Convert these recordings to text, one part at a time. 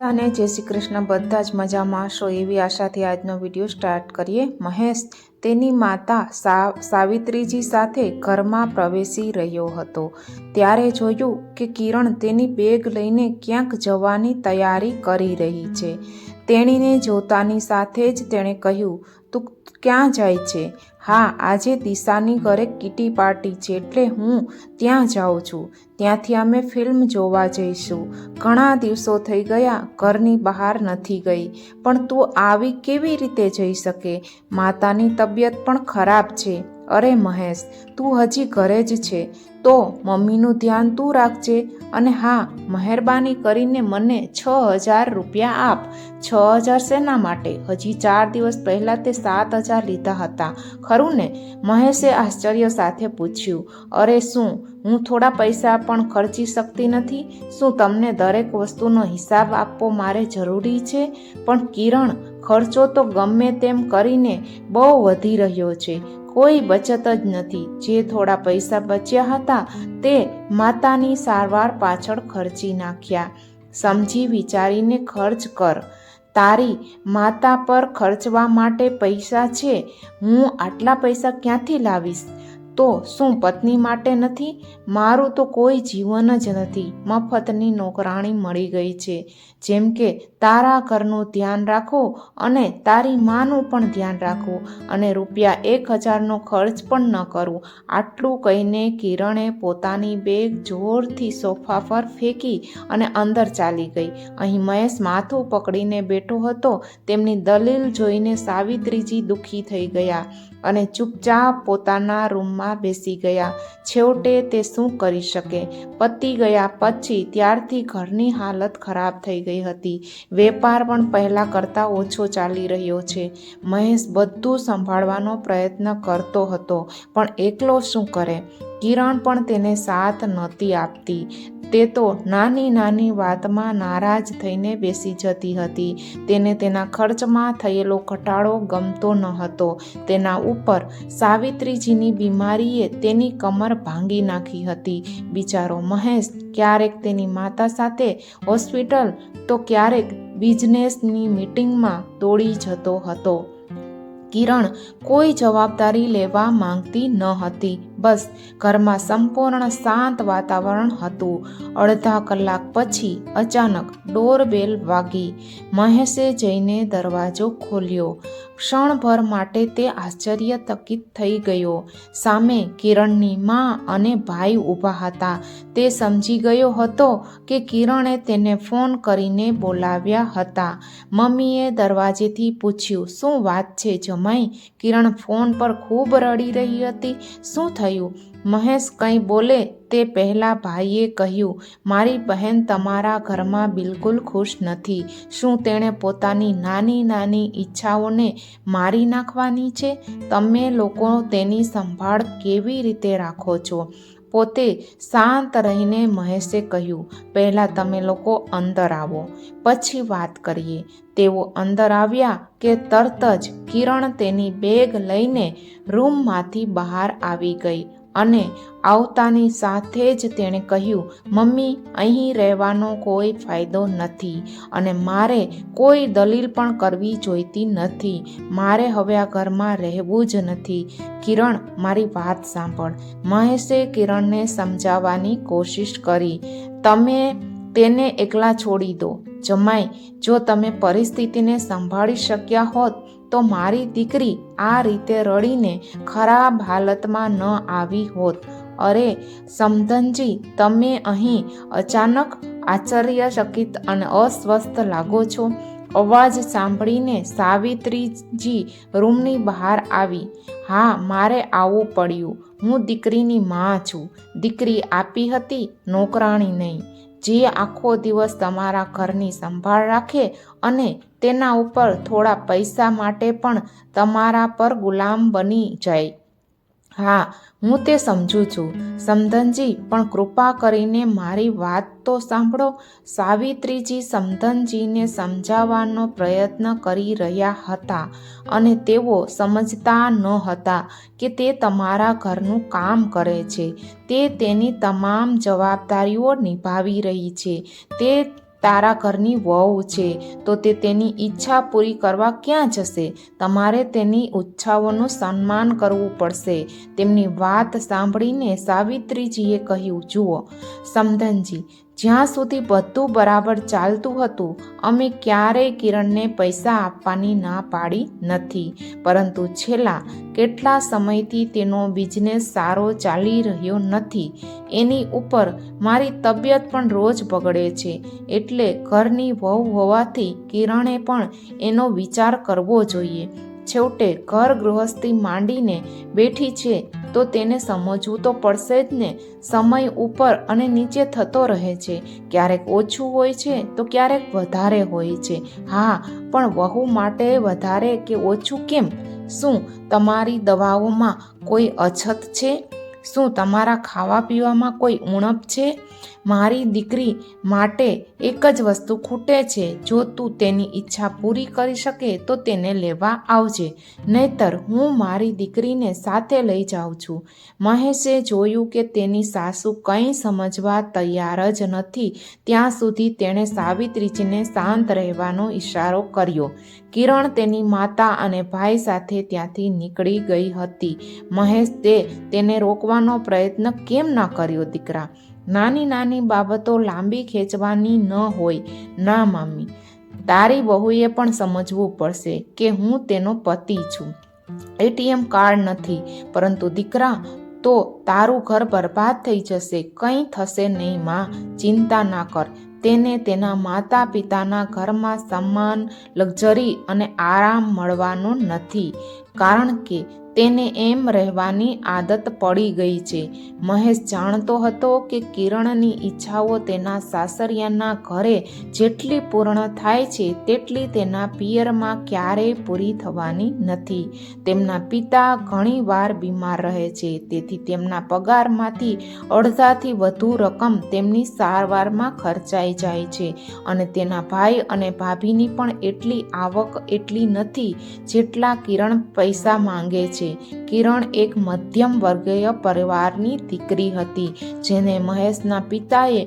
અને જય શ્રી કૃષ્ણ. બધા જ મજામાં હશો એવી આશાથી આજનો વીડિયો સ્ટાર્ટ કરીએ. મહેશ તેની માતા સાવિત્રીજી સાથે ઘરમાં પ્રવેશી રહ્યો હતો. ત્યારે જોયું કે કિરણ તેની બેગ લઈને ક્યાંક જવાની તૈયારી કરી રહી છે. તેણીને જોતાની સાથે જ તેણે કહ્યું, તું ક્યાં જાય છે? હા, આજે દિશાની ઘરે કીટી પાર્ટી છે એટલે હું ત્યાં જાઉં છું. ત્યાંથી અમે ફિલ્મ જોવા જઈશું. ઘણા દિવસો થઈ ગયા, ઘરની બહાર નથી ગઈ. પણ તું આવી કેવી રીતે જઈ શકે? માતાની તબિયત પણ ખરાબ છે. અરે મહેશ, તું હજી ઘરે જ છે, તો મમ્મીનું ધ્યાન તું રાખજે. અને હા, મહેરબાની કરીને મને છ હજાર રૂપિયા આપ. છ હજાર શેના માટે? હજી ચાર દિવસ પહેલાં તે સાત હજાર લીધા હતા. ખરું ને? મહેશે આશ્ચર્ય સાથે પૂછ્યું. અરે શું? હું થોડા પૈસા પણ ખર્ચી શકતી નથી? શું તમને દરેક વસ્તુનો હિસાબ આપવો મારે જરૂરી છે? પણ કિરણ, ખર્ચો તો ગમે તેમ કરીને બહુ વધી રહ્યો છે. કોઈ બચત જ નથી. જે થોડા પૈસા બચ્યા હતા તે માતાની સારવાર પાછળ ખર્ચી નાખ્યા. સમજી વિચારીને ખર્ચ કર. તારી માતા પર ખર્ચવા માટે પૈસા છે. હું આટલા પૈસા ક્યાંથી લાવીશ? તો શું પત્ની માટે નથી? મારું તો કોઈ જીવન જ નથી. મફતની નોકરાણી મળી ગઈ છે. જેમ કે તારા ઘરનું ધ્યાન રાખો અને તારી માનું પણ ધ્યાન રાખવું અને રૂપિયા એક હજારનો ખર્ચ પણ ન કરું. આટલું કહીને કિરણે પોતાની બેગ જોરથી સોફા પર ફેંકી અને અંદર ચાલી ગઈ. અહીં મહેશ માથું પકડીને બેઠો હતો. તેમની દલીલ જોઈને સાવિત્રીજી દુઃખી થઈ ગયા. અને ચૂપચાપ પોતાના રૂમમાં બેસી ગયા. છેવટે તે શું કરી શકે? પતી ગયા પછી ત્યારથી ઘરની હાલત ખરાબ થઈ ગઈ હતી. વેપાર પણ પહેલાં કરતાં ઓછો ચાલી રહ્યો છે. મહેશ બધું સંભાળવાનો પ્રયત્ન કરતો હતો, પણ એકલો શું કરે? કિરણ પણ તેને સાથ નહોતી આપતી. તે તો નાની નાની વાતમાં નારાજ થઈને બેસી જતી હતી. તેને તેના ખર્ચમાં થયેલો ઘટાડો ગમતો ન હતો. તેના ઉપર સાવિત્રીજીની બીમારીએ તેની કમર ભાંગી નાખી હતી. બિચારો મહેશ ક્યારેક તેની માતા સાથે હોસ્પિટલ, તો ક્યારેક બિઝનેસની મીટિંગમાં દોડી જતો હતો. કિરણ કોઈ જવાબદારી લેવા માંગતી ન હતી. બસ, ઘરમાં સંપૂર્ણ શાંત વાતાવરણ હતું. અડધા કલાક પછી અચાનક ડોરબેલ વાગી. મહેશે જઈને દરવાજો ખોલ્યો. ક્ષણભર માટે તે આશ્ચર્યચકિત થઈ ગયો. સામે કિરણની મા અને ભાઈ ઊભા હતા. તે સમજી ગયો હતો કે કિરણે તેને ફોન કરીને બોલાવ્યા હતા. મમ્મીએ દરવાજેથી પૂછ્યું, શું વાત છે જમાઈ? કિરણ ફોન પર ખૂબ રડી રહી હતી. શું થયું? મહેશ કંઈ બોલે તે પહેલાં ભાઈએ કહ્યું, મારી બહેન તમારા ઘરમાં બિલકુલ ખુશ નથી. શું તેણે પોતાની નાની નાની ઈચ્છાઓને મારી નાખવાની છે? તમે લોકો તેની સંભાળ કેવી રીતે રાખો છો? પોતે શાંત રહીને મહેશે કહ્યું, પહેલાં તમે લોકો અંદર આવો. પછી વાત કરીએ. તેઓ અંદર આવ્યા કે તરત જ કિરણ તેની બેગ લઈને રૂમમાંથી બહાર આવી ગઈ. અને આવતાની સાથે જ તેણે કહ્યું, મમ્મી, અહીં રહેવાનો કોઈ ફાયદો નથી અને મારે કોઈ દલીલ પણ કરવી જોઈતી નથી. મારે હવે આ ઘરમાં રહેવું જ નથી. કિરણ, મારી વાત સાંભળ. મહેશે કિરણને સમજાવવાની કોશિશ કરી. તમે તેને એકલા છોડી દો. જમાઈ જો તમે પરિસ્થિતિને સંભાળી શક્યા હોત તો મારી દીકરી આ રીતે રડીને ખરાબ હાલતમાં ન આવી હોત. અરે સમધનજી તમે અહીં અચાનક આશ્ચર્યચકિત અને અસ્વસ્થ લાગો છો. અવાજ સાંભળીને સાવિત્રીજી રૂમની બહાર આવી. હા મારે આવવું પડ્યું. હું દીકરીની મા છું. દીકરી આપી હતી નોકરાણી નહીં. જે આખો દિવસ તમારા ઘરની સંભાળ રાખે અને તેના ઉપર થોડા પૈસા માટે પણ તમારા પર ગુલામ બની જાય. હા, હું તે સમજું છું. સમધનજી, પણ કૃપા કરીને મારી વાત તો સાંભળો. સાવિત્રીજી સમધનજીને સમજાવવાનો પ્રયત્ન કરી રહ્યા હતા અને તેઓ સમજતા ન હતા કે તે તમારા ઘરનું કામ કરે છે. તે તેની તમામ જવાબદારીઓ નિભાવી રહી છે. તે તારા ઘરની વહુ છે, તો તે તેની ઈચ્છા પૂરી કરવા ક્યાં જશે? તમારે તેની ઈચ્છાઓનું સન્માન કરવું પડશે. તેમની વાત સાંભળીને સાવિત્રીજીએ કહ્યું, જુઓ, સમધનજી જ્યાં સુધી બધું બરાબર ચાલતું હતું, અમે ક્યારેય કિરણને પૈસા આપવાની ના પાડી નથી. પરંતુ છેલ્લા કેટલા સમયથી તેનો બિઝનેસ સારો ચાલી રહ્યો નથી. એની ઉપર મારી તબિયત પણ રોજ બગડે છે, એટલે ઘરની વહુ હોવાથી કિરણે પણ એનો વિચાર કરવો જોઈએ. છેવટે ઘર ગૃહસ્થી માંડીને બેઠી છે તો તેને સમજવું તો પડશે જ ને. સમય ઉપર અને નીચે થતો રહે છે. ક્યારેક ઓછું હોય છે તો ક્યારેક વધારે હોય છે. હા, પણ વહુ માટે વધારે કે ઓછું કેમ? શું તમારી દવાઓમાં કોઈ અછત છે? શું તમારા ખાવા પીવામાં કોઈ ઉણપ છે? મારી દીકરી માટે એક જ વસ્તુ ખૂટે છે. જો તું તેની ઈચ્છા પૂરી કરી શકે તો તેને લેવા આવજે, નહીતર હું મારી દીકરીને સાથે લઈ જાઉં છું. મહેશે જોયું કે તેની સાસુ કંઈ સમજવા તૈયાર જ નથી, ત્યાં સુધી તેણે સાવિત્રીજીને શાંત રહેવાનો ઈશારો કર્યો. કિરણ તેની માતા અને ભાઈ સાથે ત્યાંથી નીકળી ગઈ હતી. મહેશ તે તેને રોકવાનો પ્રયત્ન કેમ ન કર્યો દીકરા? નાની નાની બાબતો લાંબી ખેંચવાની ન હોય. ના, મામી, તારી બહુએ પણ સમજવું પડશે કે હું તેનો પતિ છું. એટીએમ કાર્ડ નથી, પરંતુ દીકરા, તો તારું ઘર બરબાદ થઈ જશે. કંઈ થશે નહીં, માં, ચિંતા ના કર. તેને તેના માતા પિતાના ઘરમાં સન્માન લક્ઝરી અને આરામ મળવાનો નથી. કારણ કે તેને એમ રહેવાની આદત પડી ગઈ છે. મહેશ જાણતો હતો કે કિરણની ઈચ્છાઓ તેના સાસરિયાના ઘરે જેટલી પૂર્ણ થાય છે તેટલી તેના પિયરમાં ક્યારેય પૂરી થવાની નથી. તેમના પિતા ઘણીવાર બીમાર રહે છે, તેથી તેમના પગારમાંથી અડધાથી વધુ રકમ તેમની સારવારમાં ખર્ચાઈ જાય છે અને તેના ભાઈ અને ભાભીની પણ એટલી આવક એટલી નથી જેટલા કિરણ પૈસા માંગે છે. કિરણ એક મધ્યમ વર્ગીય પરિવારની દીકરી હતી, જેને મહેશના પિતાએ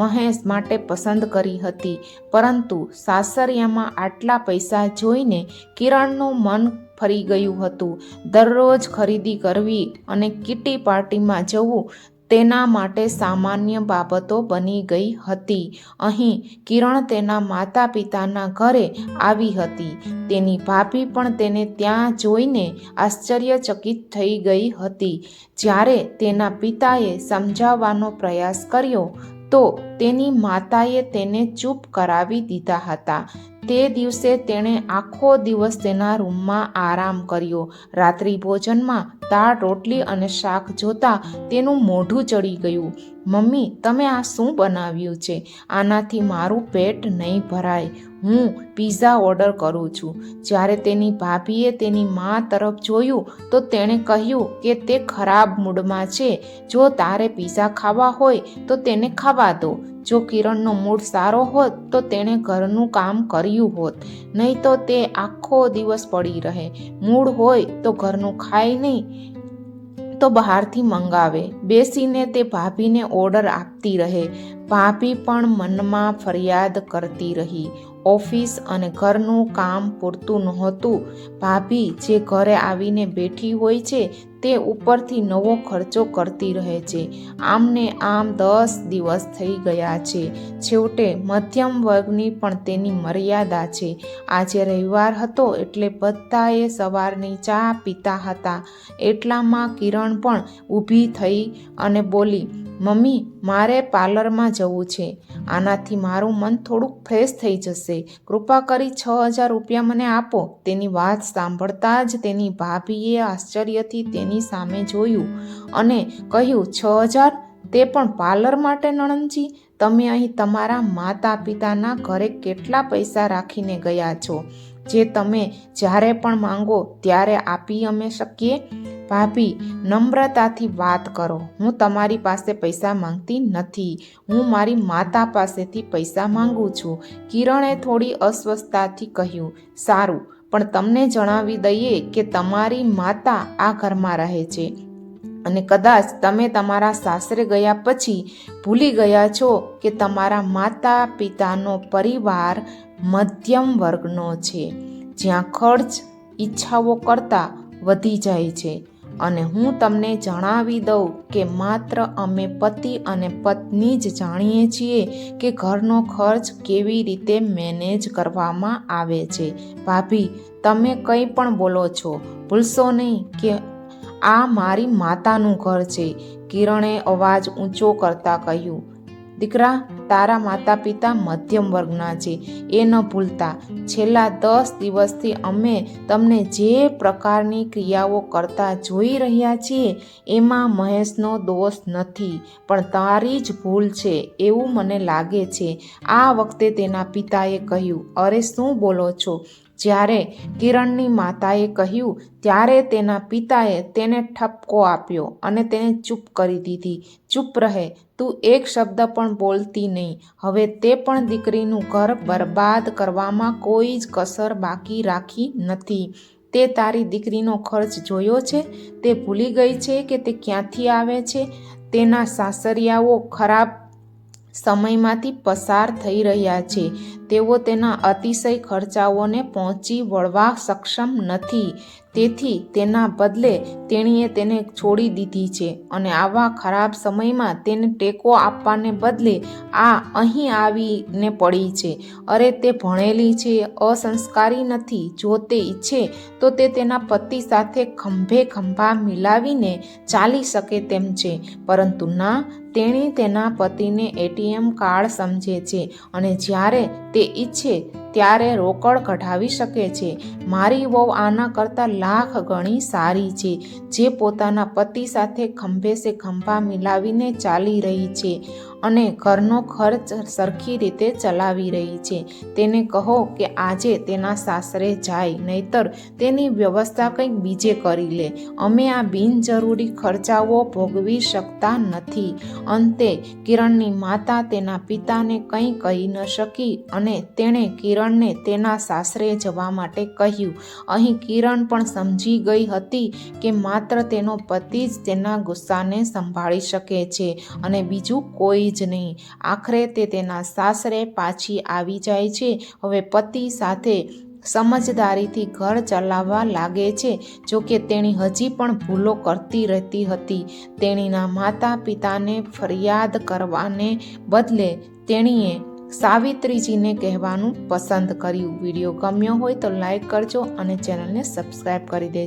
મહેશ માટે પસંદ કરી હતી. પરંતુ સાસરિયામાં આટલા પૈસા જોઈને કિરણનું મન ફરી ગયું હતું. દરરોજ ખરીદી કરવી અને કિટી પાર્ટીમાં જવું તેના માટે સામાન્ય બાબતો બની ગઈ હતી. અહીં કિરણ તેના માતા પિતાના ઘરે આવી હતી. તેની ભાભી પણ તેને ત્યાં જોઈને આશ્ચર્યચકિત થઈ ગઈ હતી. જ્યારે તેના પિતાએ સમજાવવાનો પ્રયાસ કર્યો, તો તેની માતાએ તેને ચૂપ કરાવી દીધા હતા. તે દિવસે તેણે આખો દિવસ તેના રૂમમાં આરામ કર્યો. રાત્રિ ભોજનમાં દાળ, રોટલી અને શાક જોતા તેનું મોઢું ચડી ગયું. મમ્મી, તમે આ શું બનાવ્યું છે? આનાથી મારું પેટ નહીં ભરાય. હું પિઝા ઓર્ડર કરું છું. જ્યારે તેની ભાભીએ તેની મા તરફ જોયું, તો તેણે કહ્યું કે તે ખરાબ મૂડમાં છે. જો તારે પિઝા ખાવા હોય, તો તેને ખાવા દો. જો કિરણનો મૂડ સારો હોત, તો તેણે ઘરનું કામ કર્યું હોત. નહીં તો તે આખો દિવસ પડી રહે. મૂડ હોય તો ઘરનું ખાય નહીં, તો બહારથી મંગાવે. બેસીને તે ભાભીને ઓર્ડર આપતી રહે. ભાભી પણ મનમાં ફરિયાદ કરતી રહી. ઓફિસ અને ઘરનું કામ પૂરતું નહોતું. ભાભી જે ઘરે આવીને બેઠી હોય છે તે ઉપરથી નવો ખર્ચો કરતી રહે છે. આમને આમ દસ દિવસ થઈ ગયા છે. છેવટે મધ્યમ વર્ગની પણ તેની મર્યાદા છે. આજે રવિવાર હતો એટલે બધાએ સવારની ચા પીતા હતા. એટલામાં કિરણ પણ ઊભી થઈ અને બોલી મમ્મી, મારે પાર્લરમાં જવું છે. આનાથી મારું મન થોડુંક ફ્રેશ થઈ જશે. કૃપા કરી છ હજાર રૂપિયા મને આપો. તેની વાત સાંભળતા જ તેની ભાભીએ આશ્ચર્યથી તેની સામે જોયું અને કહ્યું, છ હજાર? તે પણ પાર્લર માટે, નણંદજી? તમે અહીં તમારા માતા પિતાના ઘરે કેટલા પૈસા રાખીને ગયા છો? જે તમે જ્યારે પણ માંગો ત્યારે આપી અમે શકીએ? ભાભી, નમ્રતાથી વાત કરો. હું તમારી પાસે પૈસા માંગતી નથી. હું મારી માતા પાસેથી પૈસા માંગુ છું. કિરણે થોડી અસ્વસ્થતાથી કહ્યું, સારું, પણ તમને જણાવી દઈએ કે તમારી માતા આ ઘરમાં રહે છે. અને કદાચ તમે તમારા સાસરે ગયા પછી ભૂલી ગયા છો કે તમારા માતા પિતાનો પરિવાર મધ્યમ વર્ગનો છે, જ્યાં ખર્ચ ઈચ્છાઓ કરતાં વધી જાય છે. અને હું તમને જણાવી દઉં કે માત્ર અમે પતિ અને પત્ની જ જાણીએ છીએ કે ઘરનો ખર્ચ કેવી રીતે મેનેજ કરવામાં આવે છે. ભાભી, તમે કંઈ પણ બોલો છો, ભૂલશો નહીં કે આ મારી માતાનું ઘર છે, કિરણે અવાજ ઊંચો કરતાં કહ્યું. દીકરા, તારા માતા પિતા મધ્યમ વર્ગના છે. એ ન ભૂલતા. છેલ્લા દસ દિવસથી અમે તમને જે પ્રકારની ક્રિયાઓ કરતા જોઈ રહ્યા છીએ, એમાં મહેશનો દોષ નથી. પણ તારી જ ભૂલ છે એવું મને લાગે છે. આ વખતે તેના પિતાએ કહ્યું, અરે, શું બોલો છો? જ્યારે કિરણની માતાએ કહ્યું, ત્યારે તેના પિતાએ તેને ઠપકો આપ્યો અને તેને ચૂપ કરી દીધી. ચૂપ રહે તું એક શબ્દ પણ બોલતી નહીં. હવે તે પણ દીકરીનું ઘર બરબાદ કરવામાં કોઈ જ કસર બાકી રાખી નથી. તે તારી દીકરીનો ખર્ચ જોયો છે? તે ભૂલી ગઈ છે કે તે ક્યાંથી આવે છે? તેના સાસરિયાઓ ખરાબ સમયમાંથી પસાર થઈ રહ્યા છે. તેઓ તેના અતિશય ખર્ચાઓને પહોંચી વળવા સક્ષમ નથી. તેથી તેના બદલે તેણીએ તેને છોડી દીધી છે અને આવા ખરાબ સમયમાં તેને ટેકો આપવાને બદલે આ અહીં આવીને પડી છે. અરે, તે ભણેલી છે, અસંસ્કારી નથી, જો તે ઈચ્છે તો તે તેના પતિ સાથે ખંભે ખંભા મિલાવીને ચાલી શકે તેમ છે. પરંતુ ના, તેણી તેના પતિને એટીએમ કાર્ડ સમજે છે અને જ્યારે તે ઈચ્છે ત્યારે રોકડ કઢાવી શકે છે. મારી વહુ આના કરતાં લાખ ગણી સારી છે, જે પોતાના પતિ સાથે ખંભે સે ખંભા મિલાવીને ચાલી રહી છે અને ઘરનો ખર્ચ સરખી રીતે ચલાવી રહી છે. તેને કહો કે આજે તેના સાસરે જાય, નહીતર તેની વ્યવસ્થા કંઈક બીજે કરી લે. અમે આ બિનજરૂરી ખર્ચાઓ ભોગવી શકતા નથી. અંતે કિરણની માતા તેના પિતાને કંઈ કહી ન શકી અને તેણે કિરણને તેના સાસરે જવા માટે કહ્યું. અહીં કિરણ પણ સમજી ગઈ હતી કે માત્ર તેનો પતિ જ તેના ગુસ્સાને સંભાળી શકે છે અને બીજું કોઈ જ નહીં. આખરે તે તેના સાસરે પાછી આવી જાય છે. હવે પતિ સાથે સમજદારીથી ઘર ચલાવવા લાગે છે. જોકે તેણી હજી પણ ભૂલો કરતી રહેતી હતી. તેણીના માતા પિતાને ફરિયાદ કરવાને બદલે તેણીએ સાવિત્રીજીને કહેવાનું પસંદ કર્યું. વીડિયો ગમ્યો હોય તો લાઈક કરજો અને ચેનલને સબસ્ક્રાઈબ કરી દેજો.